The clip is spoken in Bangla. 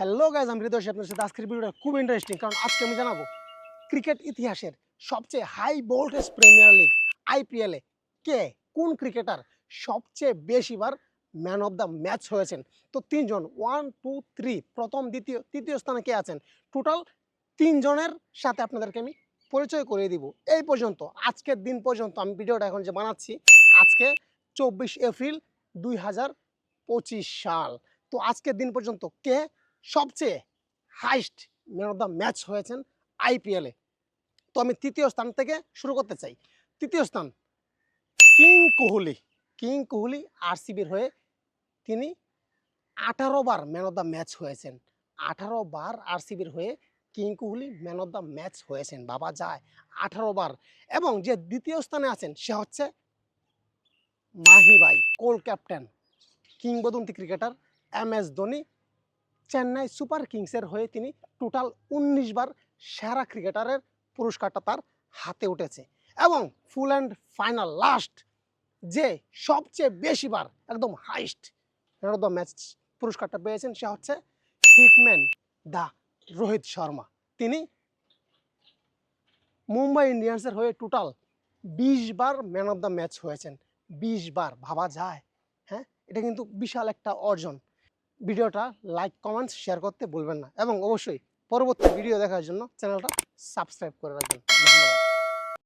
হ্যালো গাইজ আমি হৃদয় আপনার সাথে আজকের ভিডিওটা খুব ইন্টারেস্টিং কারণ আজকে আমি জানাব ক্রিকেট ইতিহাসের সবচেয়ে হাই ভোল্টেজ প্রিমিয়ার লিগ আইপিএলে কে কোন ক্রিকেটার সবচেয়ে বেশিবার ম্যান অফ দ্য ম্যাচ হয়েছেন? তো তিনজন ওয়ান টু থ্রি প্রথম, দ্বিতীয়, তৃতীয় স্থানে কে আছেন? টোটাল তিনজনের সাথে আপনাদেরকে আমি পরিচয় করিয়ে দিব। এই পর্যন্ত, আজকের দিন পর্যন্ত আমি ভিডিওটা এখন যে বানাচ্ছি, আজকে চব্বিশ এপ্রিল দুই হাজার পঁচিশ সাল। তো আজকের দিন পর্যন্ত কে সবচেয়ে highest man of the match হয়েছেন আইপিএলে তো আমি তৃতীয় স্থান থেকে শুরু করতে চাই। তৃতীয় স্থান, কিং কোহলি। কিং কোহলি আরসিবির হয়ে তিনি আঠারো বার ম্যান অফ দ্য ম্যাচ হয়েছেন। আঠারো বার আরসিবির হয়ে king Kohli man of the match হয়েছেন। বাবা যায়, আঠারো বার। এবং যে দ্বিতীয় স্থানে আছেন, সে হচ্ছে মাহি ভাই কোল ক্যাপ্টেন কিংবদন্তি cricketer M S Dhoni Chennai super কিংসের হয়ে তিনি টোটাল উনিশ বার সেরা ক্রিকেটারের পুরস্কারটা তার হাতে উঠেছে। এবং ফুল অ্যান্ড ফাইনাল লাস্ট যে সবচেয়ে বেশিবার একদম হাইস্ট দ্য ম্যাচ পুরস্কারটা পেয়েছেন সে হচ্ছে হিটম্যান দা রোহিত শর্মা। তিনি মুম্বাই ইন্ডিয়ান্সের হয়ে টোটাল বিশ বার ম্যান অফ দ্য ম্যাচ হয়েছেন। বিশ বার, ভাবা যায় হ্যাঁ? এটা কিন্তু বিশাল একটা অর্জন। ভিডিওটা লাইক, কমেন্টস শেয়ার করতে ভুলবেন না। এবং অবশ্যই পরবর্তী ভিডিও দেখার জন্য চ্যানেলটা সাবস্ক্রাইব করে রাখবেন। ধন্যবাদ।